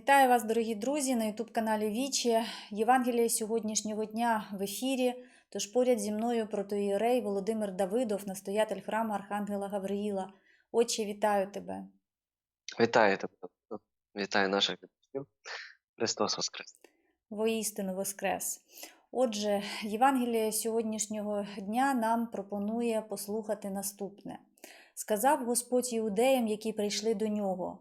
Вітаю вас, дорогі друзі, на Ютуб-каналі Вічі. Євангеліє сьогоднішнього дня в ефірі. Тож поряд зі мною протоїрей Володимир Давидов, настоятель храму Архангела Гавриїла. Отче, вітаю тебе. Вітаю тебе. Вітаю наших глядачів. Христос Воскрес. Воістину Воскрес. Отже, Євангеліє сьогоднішнього дня нам пропонує послухати наступне. Сказав Господь іудеям, які прийшли до нього: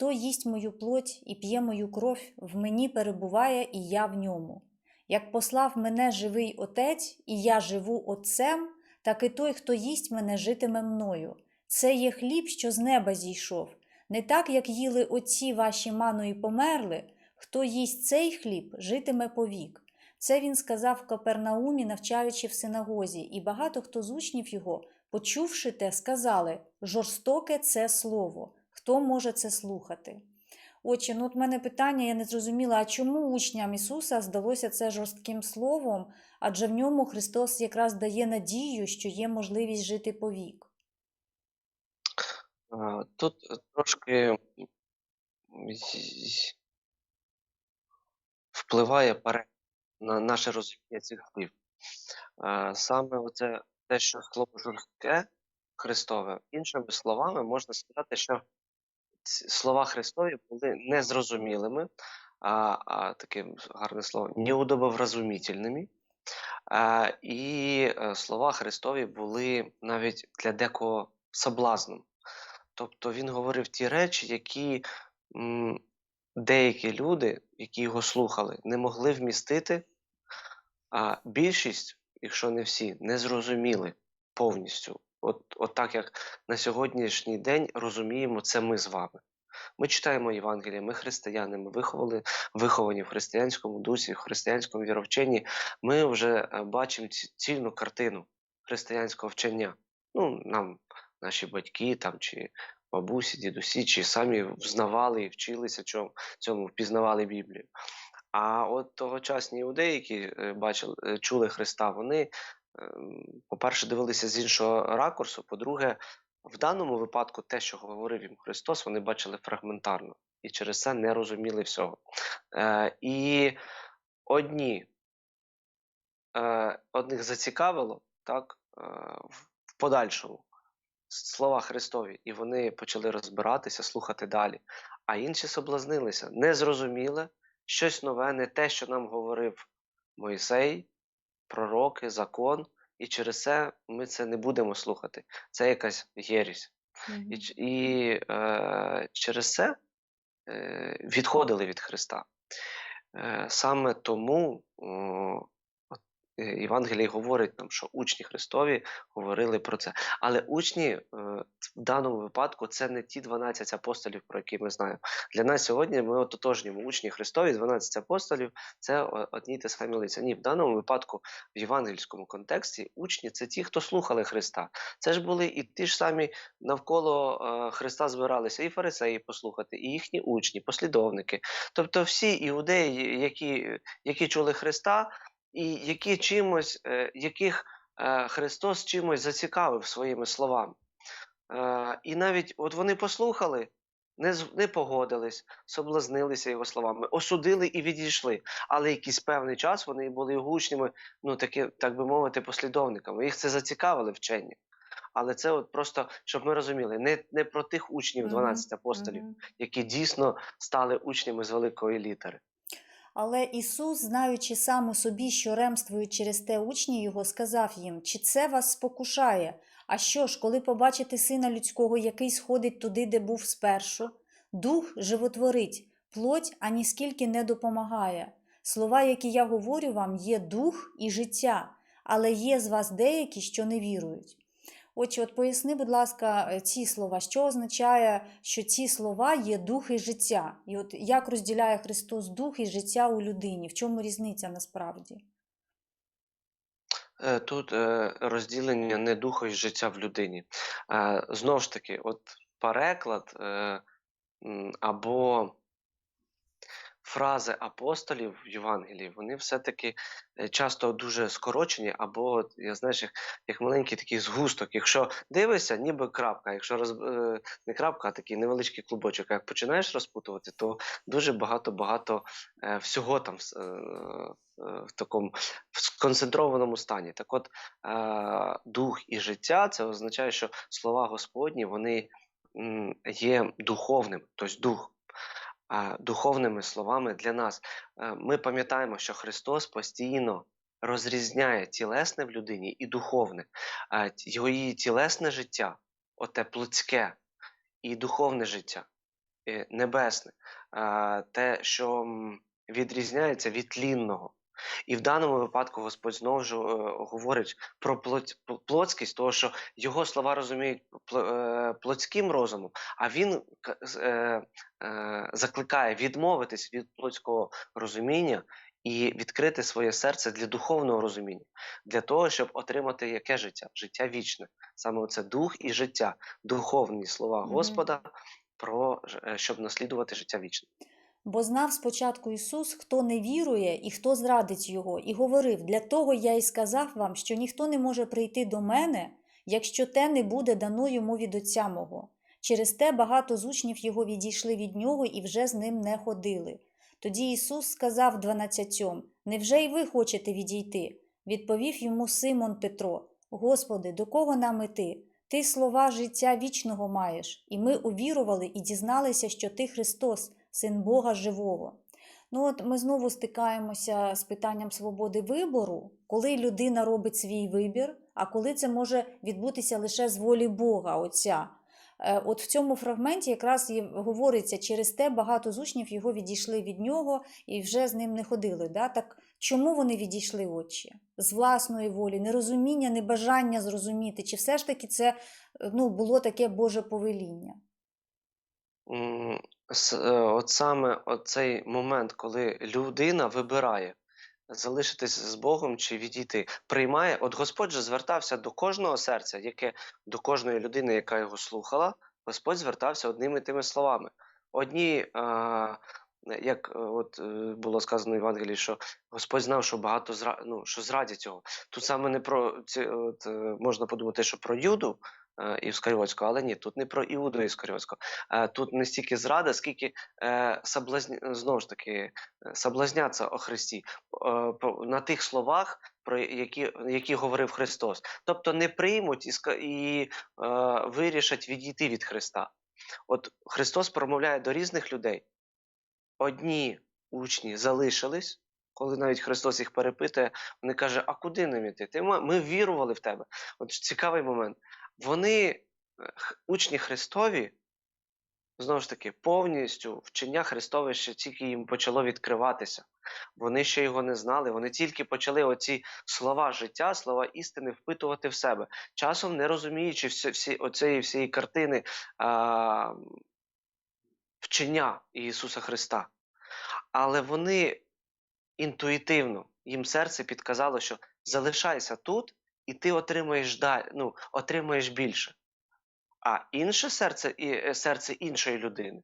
Хто їсть мою плоть і п'є мою кров, в мені перебуває, і я в ньому. Як послав мене живий Отець, і я живу Отцем, так і той, хто їсть мене, житиме мною. Це є хліб, що з неба зійшов. Не так, як їли отці ваші ману померли, хто їсть цей хліб, житиме повік. Це він сказав в Капернаумі, навчаючи в синагозі, і багато хто з учнів його, почувши те, сказали: жорстоке це слово. Хто може це слухати? Отче, ну от мене питання, я не зрозуміла, а чому учням Ісуса здалося це жорстким словом, адже в ньому Христос якраз дає надію, що є можливість жити повік. А, Тут трошки впливає на наше розуміння цих слів. Саме оце те, що слово жорстке Христове, іншими словами, можна сказати, що слова Христові були незрозумілими, а, а таким гарне слово, неудобовразумітельними. А, і е, слова Христові були навіть для декого соблазном. Тобто він говорив ті речі, які м, деякі люди, які його слухали, не могли вмістити, а більшість, якщо не всі, не зрозуміли повністю. От, от так як на сьогоднішній день розуміємо це ми з вами. Ми читаємо Євангеліє, ми християни, ми виховали, виховані в християнському дусі, в християнському віровченні. Ми вже е, бачимо цільну картину християнського вчення. Ну, нам наші батьки там, чи бабусі, дідусі, чи самі взнавали і вчилися чому, цьому, впізнавали Біблію. А от тогочасні іудеї, які е, бачили, е, чули Христа, вони, по-перше, дивилися з іншого ракурсу, по-друге, в даному випадку те, що говорив їм Христос, вони бачили фрагментарно і через це не розуміли всього. Е, і одні е, одних зацікавило так, е, в подальшому слова Христові, і вони почали розбиратися, слухати далі. А інші соблазнилися, не зрозуміли щось нове, не те, що нам говорив Мойсей, пророки, закон, і через це ми це не будемо слухати. Це якась єрість. І, ч- і е, через це е, відходили від Христа. Е, саме тому е, Євангелій говорить нам, що учні Христові говорили про це. Але учні е, в даному випадку це не ті 12 апостолів, про які ми знаємо. Для нас сьогодні ми ототожнюємо учні Христові, 12 апостолів це одні те самі лиця. Ні, в даному випадку, в євангельському контексті, учні це ті, хто слухали Христа. Це ж були і ті ж самі навколо е, Христа збиралися і фарисеї послухати, і їхні учні, послідовники. Тобто всі іудеї, які, які чули Христа, і які чимось, е, яких е, Христос чимось зацікавив своїми словами. Е, і навіть от вони послухали, не, не погодились, соблазнилися його словами, осудили і відійшли. Але якийсь певний час вони були його учнями, ну таки, так би мовити, послідовниками. Їх це зацікавили вчення. Але це от просто, щоб ми розуміли, не, не про тих учнів, 12 апостолів, які дійсно стали учнями з великої літери. Але Ісус, знаючи сам у собі, що ремствують через те учні його, сказав їм: Чи це вас спокушає? А що ж, коли побачите сина людського, який сходить туди, де був спершу? Дух животворить, плоть аніскільки не допомагає. Слова, які я говорю вам, є дух і життя, але є з вас деякі, що не вірують. Отже, от поясни, будь ласка, е, ці слова, що означає, що ці слова є дух і життя? І от як розділяє Христос дух і життя у людині? В чому різниця насправді? Е, Тут е, розділення не духа і життя в людині. Знову ж таки, от переклад або фрази апостолів в Євангелії, вони все-таки е, часто дуже скорочені, або, я знаєш, як, як маленький такий згусток. Якщо дивишся, ніби крапка. Якщо роз, е, не крапка, а такий невеличкий клубочок. Як починаєш розпутувати, то дуже багато-багато е, всього там в такому сконцентрованому стані. Так от, дух і життя це означає, що слова Господні вони є духовним, тобто дух. Духовними словами для нас. Е, Ми пам'ятаємо, що Христос постійно розрізняє тілесне в людині і духовне. Його її тілесне життя, оте плотське, і духовне життя, і небесне, те, що відрізняється від тлінного. І в даному випадку Господь знову ж е, говорить про плотськість, того, що його слова розуміють е, плотським розумом, а він е, закликає відмовитись від плотського розуміння і відкрити своє серце для духовного розуміння, для того, щоб отримати яке життя? Життя вічне. Саме це дух і життя, духовні слова. Господа, про щоб наслідувати життя вічне. Бо знав спочатку Ісус, хто не вірує і хто зрадить Його, і говорив: Для того я й сказав вам, що ніхто не може прийти до мене, якщо те не буде дано йому від Отця мого. Через те багато з учнів його відійшли від нього і вже з ним не ходили. Тоді Ісус сказав дванадцятьом: Невже й ви хочете відійти? Відповів йому Симон Петро: Господи, до кого нам іти? Ти слова життя вічного маєш, і ми увірували і дізналися, що ти Христос, Син Бога Живого. Ну от ми знову стикаємося з питанням свободи вибору, коли людина робить свій вибір, а коли це може відбутися лише з волі Бога Отця. Е, От в цьому фрагменті якраз і говориться, через те багато з учнів його відійшли від нього і вже з ним не ходили. Да? Так чому вони відійшли отче? З власної волі, нерозуміння, небажання зрозуміти, чи все ж таки це е, ну, було таке Боже повеління? Е, От саме оцей момент, коли людина вибирає залишитись з Богом чи відійти, приймає. От Господь же звертався до кожного серця, яке до кожної людини, яка його слухала, Господь звертався одними тими словами. Одні, а, як е, от е, було сказано в Євангелії, що Господь знав, що багато зра... ну, що зрадять його. Тут саме не про ці, от, е, можна подумати, що про Юду е, Іскаріотського, але ні, тут не про Іуду Іскаріотського. Е, тут не стільки зрада, скільки е, соблазн... знову ж таки е, соблазняться о Христі е, на тих словах, про які, які говорив Христос. Тобто не приймуть і, і е, вирішать відійти від Христа. От Христос промовляє до різних людей. Одні учні залишились, коли навіть Христос їх перепитує, вони каже: А куди нам іти? Ти ми вірували в тебе. От цікавий момент. Вони, е, учні Христові, знову ж таки, повністю вчення Христове ще тільки їм почало відкриватися. Вони ще його не знали, вони тільки почали оці слова життя, слова істини впитувати в себе, часом не розуміючи всі, всі оцієї всієї картини а, вчення Ісуса Христа. Але вони інтуїтивно, їм серце підказало, що залишайся тут, і ти отримаєш далі, ну, отримаєш більше. А інше серце, і, е, серце іншої людини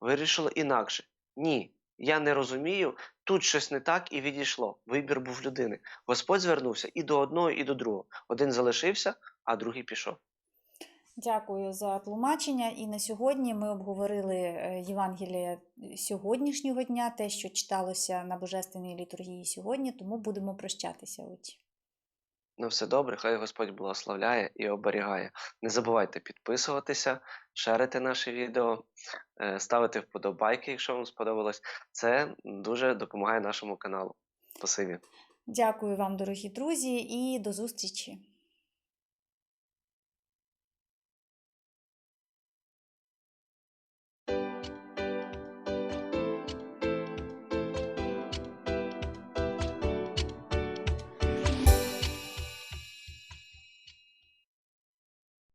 вирішило інакше. Ні, я не розумію, тут щось не так і відійшло. Вибір був людини. Господь звернувся і до одного, і до другого. Один залишився, а другий пішов. Дякую за тлумачення. І на сьогодні ми обговорили е, Євангеліє сьогоднішнього дня, те, що читалося на Божественній літургії сьогодні, тому будемо прощатися. Отче. Ну, все добре, хай Господь благословляє і оберігає. Не забувайте підписуватися, шерити наше відео, е, ставити вподобайки, якщо вам сподобалось. Це дуже допомагає нашому каналу. Спасибі. Дякую вам, дорогі друзі, і до зустрічі!